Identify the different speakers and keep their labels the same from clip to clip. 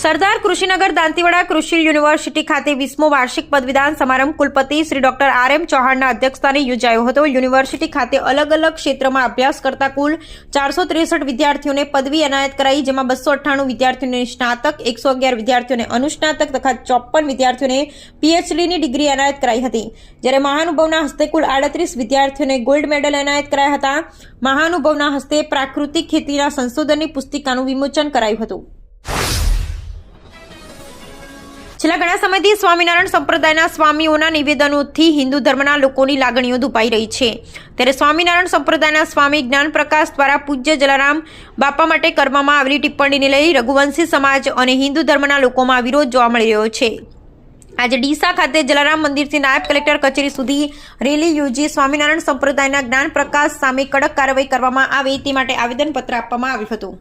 Speaker 1: સરદાર કૃષિનગર દાંતીવાડા કૃષિ યુનિવર્સિટી ખાતે વીસમો વાર્ષિક પદવીદાન સમારંભ કુલપતિ શ્રી ડોક્ટર આર એમ ચૌહાણના અધ્યક્ષસ્થાને યોજાયો હતો. યુનિવર્સિટી ખાતે અલગ અલગ ક્ષેત્રમાં અભ્યાસ કરતા કુલ ચારસો ત્રેસઠ વિદ્યાર્થીઓને પદવી એનાયત કરાઈ, જેમાં બસો અઠ્ઠાણું વિદ્યાર્થીઓને સ્નાતક, એકસો અગિયાર વિદ્યાર્થીઓને અનુસ્નાતક તથા ચોપન વિદ્યાર્થીઓને પીએચડીની ડિગ્રી એનાયત કરાઈ હતી. જ્યારે મહાનુભાવના હસ્તે કુલ આડત્રીસ વિદ્યાર્થીઓને ગોલ્ડ મેડલ એનાયત કરાયા હતા. મહાનુભાવના હસ્તે પ્રાકૃતિક ખેતીના સંશોધનની પુસ્તિકાનું વિમોચન કરાયું હતું. છેલ્લા ઘણા સમયથી સ્વામિનારાયણ સંપ્રદાયના સ્વામીઓના નિવેદનોથી હિન્દુ ધર્મના લોકોની લાગણીઓ દુભાઈ રહી છે. ત્યારે સ્વામિનારાયણ સંપ્રદાયના સ્વામી જ્ઞાન પ્રકાશ દ્વારા પૂજ્ય જલારામ બાપા માટે કરવામાં આવેલી ટિપ્પણીને લઈ રઘુવંશી સમાજ અને હિન્દુ ધર્મના લોકોમાં વિરોધ જોવા મળી રહ્યો છે. આજે ડીસા ખાતે જલારામ મંદિરથી નાયબ કલેક્ટર કચેરી સુધી રેલી યોજી સ્વામિનારાયણ સંપ્રદાયના જ્ઞાન પ્રકાશ સામે કડક કાર્યવાહી કરવામાં આવે તે માટે આવેદનપત્ર આપવામાં આવ્યું હતું.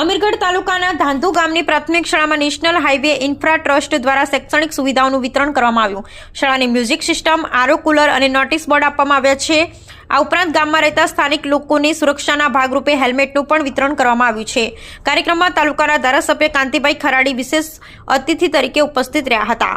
Speaker 1: અમીરગઢ તાલુકાના ધાંધુ ગામની પ્રાથમિક શાળામાં નેશનલ હાઈવે ઇન્ફ્રા ટ્રસ્ટ દ્વારા શૈક્ષણિક સુવિધાઓનું વિતરણ કરવામાં આવ્યું. શાળાની મ્યુઝિક સિસ્ટમ, આરો કુલર અને નોટિસ બોર્ડ આપવામાં આવ્યા છે. આ ઉપરાંત ગામમાં રહેતા સ્થાનિક લોકોની સુરક્ષાના ભાગરૂપે હેલ્મેટનું પણ વિતરણ કરવામાં આવ્યું છે. કાર્યક્રમમાં તાલુકાના ધારાસભ્ય કાંતિભાઈ ખરાડી વિશેષ અતિથિ તરીકે ઉપસ્થિત રહ્યા હતા.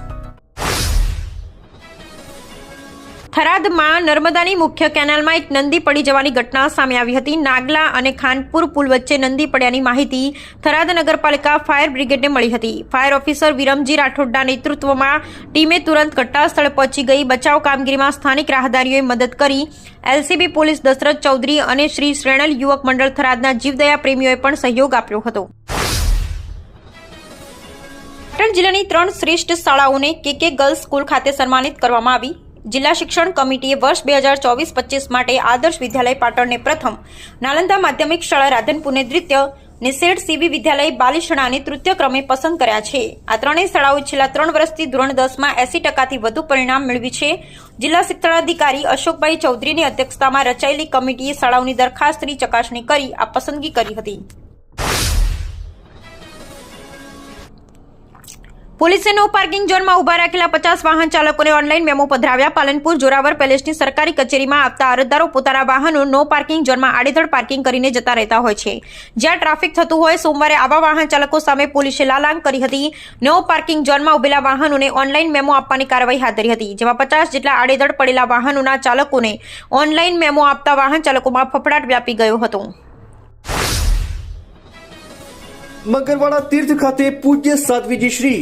Speaker 1: થરાદમાં નર્મદાની મુખ્ય કેનાલમાં એક નંદી પડી જવાની ઘટના સામે આવી હતી. નાગલા અને ખાનપુર પુલ વચ્ચે નંદી પડ્યાની માહિતી થરાદ નગરપાલિકા ફાયર બ્રિગેડને મળી હતી. ફાયર ઓફિસર વિરમજી રાઠોડના નેતૃત્વમાં ટીમે તુરંત ઘટના સ્થળે પહોંચી ગઈ. બચાવ કામગીરીમાં સ્થાનિક રાહદારીઓએ મદદ કરી. એલસીબી પોલીસ દશરથ ચૌધરી અને શ્રી શ્રેણલ યુવક મંડળ થરાદના જીવદયા પ્રેમીઓએ પણ સહયોગ આપ્યો હતો. પાટણ જિલ્લાની ત્રણ શ્રેષ્ઠ શાળાઓને કે કે ગર્લ્સ સ્કૂલ ખાતે સન્માનિત કરવામાં આવી. જિલ્લા શિક્ષણ કમિટીએ વર્ષ બે હજાર ચોવીસ પચીસ માટે આદર્શ વિદ્યાલય પાટણને પ્રથમ નાલંદા માધ્યમિક શાળા રાધનપુરને દ્વિતીય નિષેડ સીવી વિદ્યાલય બાલિશણાને તૃતીય ક્રમે પસંદ કર્યા છે. આ ત્રણેય શાળાઓ છેલ્લા ત્રણ વર્ષથી ધોરણ દસમાં એસી ટકાથી વધુ પરિણામ મેળવી છે. જિલ્લા શિક્ષણાધિકારી અશોકભાઈ ચૌધરીની અધ્યક્ષતામાં રચાયેલી કમિટીએ શાળાઓની દરખાસ્તની ચકાસણી કરી આ પસંદગી કરી હતી. પોલીસે નો પાર્કિંગ ઝોનમાં ઊભા રાખેલા પચાસ વાહન ચાલકોને ઓનલાઈન મેમો પધરાવ્યા. પાલનપુર, જોરાવર પેલેસની સરકારી કચેરીમાં આવતા અરજદારો પોતાના વાહનો નો પાર્કિંગ ઝોનમાં આડેધડ પાર્કિંગ કરીને જતા રહેતા હોય છે. જ્યાં ટ્રાફિક થતું હોય, સોમવારે આવા વાહન ચાલકો સામે પોલીસે લાલાંગ કરી હતી. નો પાર્કિંગ ઝોનમાં ઉભેલા વાહનોને ઓનલાઈન મેમો આપવાની કાર્યવાહી હાથ ધરી હતી, જેમાં પચાસ જેટલા આડેધડ પડેલા વાહનોના ચાલકોને ઓનલાઈન મેમો આપતા વાહન ચાલકોમાં ફફડાટ વ્યાપી ગયો હતો.
Speaker 2: મંગળવાડા તીર્થ ખાતે પૂજ્ય સાધ્વીજી શ્રી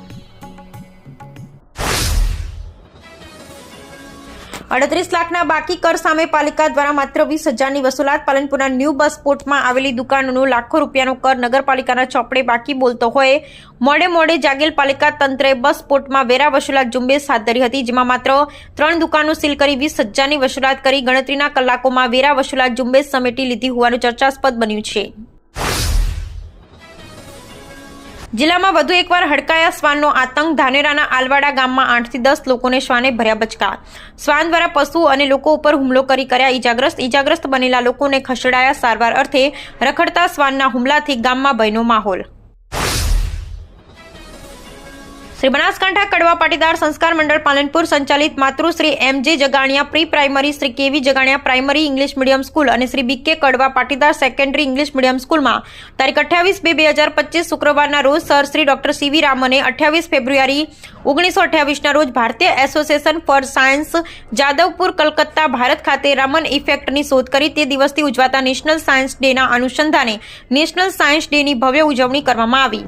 Speaker 1: અડત્રીસ લાખના બાકી કર સામે પાલિકા દ્વારા માત્ર વીસ હજારની વસૂલાત પાલનપુરના ન્યૂ બસ પોર્ટમાં આવેલી દુકાનોનો લાખો રૂપિયાનો કર નગરપાલિકાના ચોપડે બાકી બોલતો હોય. મોડે મોડે જાગેલ પાલિકા તંત્રે બસ પોર્ટમાં વેરા વસૂલાત ઝુંબેશ હાથ ધરી હતી, જેમાં માત્ર ત્રણ દુકાનો સીલ કરી વીસ હજારની વસૂલાત કરી ગણતરીના કલાકોમાં વેરા વસૂલાત ઝુંબેશ સમેટી લીધી હોવાનું ચર્ચાસ્પદ બન્યું છે. જિલ્લામાં વધુ એકવાર હડકાયા શ્વાનનો આતંક ધાનેરાના આલવાડા ગામમાં આઠથી દસ લોકોને શ્વાને ભર્યા બચકા. શ્વાન દ્વારા પશુ અને લોકો ઉપર હુમલો કરી કર્યા ઈજાગ્રસ્ત. ઈજાગ્રસ્ત બનેલા લોકોને ખસેડાયા સારવાર અર્થે રખડતા શ્વાનના હુમલાથી ગામમાં ભયનો માહોલ. શ્રી બનાસકાંઠા કડવા પાટીદાર સંસ્કાર મંડળ પાલનપુર સંચાલિત માતૃશ્રી એમ જે જગાણિયા pre primary Shri KV Jaganiya primary English medium school અને શ્રી બી કે કડવા પાટીદાર સેકન્ડરી ઇંગ્લિશ મીડિયમ સ્કૂલમાં તારીખ અઠ્યાવીસ બે બે હજાર પચીસ શુક્રવારના રોજ સર શ્રી ડોક્ટર સીવી રામને અઠ્યાવીસ ફેબ્રુઆરી ઓગણીસો અઠ્યાવીસના રોજ ભારતીય association for science Jadavpur Calcutta Bharat ખાતે રામન ઇફેક્ટની શોધ કરી તે દિવસથી ઉજવાતા નેશનલ સાયન્સ ડેના અનુસંધાને નેશનલ સાયન્સ ડેની ભવ્ય ઉજવણી કરવામાં આવી.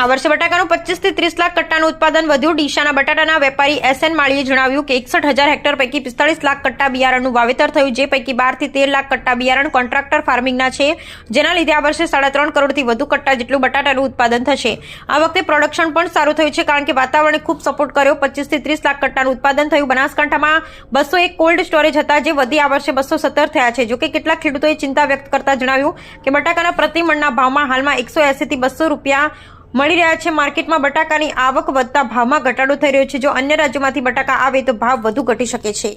Speaker 1: આ વર્ષે બટાકાનું પચીસથી ત્રીસ લાખ કટ્ટાનું ઉત્પાદન વધ્યું. ડીશાના બટાટાના વેપારી એસ એન માળીએ જણાવ્યું કે એકસઠ હજાર હેક્ટર પૈકી પિસ્તાળીસ લાખ કટ્ટા બિયારણનું વાવેતર થયું, જે પૈકી બારથી તેર લાખ કટ્ટા બિયારણ કોન્ટ્રાક્ટર ફાર્મિંગના છે. જેના લીધે આ વર્ષે સાડા ત્રણ કરોડથી વધુ કટ્ટા જેટલું બટાટાનું ઉત્પાદન થશે. આ વખતે પ્રોડક્શન પણ સારું થયું છે, કારણ કે વાતાવરણે ખૂબ સપોર્ટ કર્યો. પચીસથી ત્રીસ લાખ કટ્ટાનું ઉત્પાદન થયું. બનાસકાંઠામાં બસો એક કોલ્ડ સ્ટોરેજ હતા, જે વધી આ વર્ષે બસો સત્તર થયા છે. જોકે કેટલાક ખેડૂતોએ ચિંતા વ્યક્ત કરતા જણાવ્યું કે બટાકાના પ્રતિમણના ભાવમાં હાલમાં એકસો એસીથી બસો રૂપિયા મળી રહ્યા છે. માર્કેટમાં બટાકાની આવક વધતા ભાવમાં ઘટાડો થઈ રહ્યો છે. જો અન્ય રાજ્યોમાંથી બટાકા આવે તો ભાવ વધુ ઘટી શકે છે.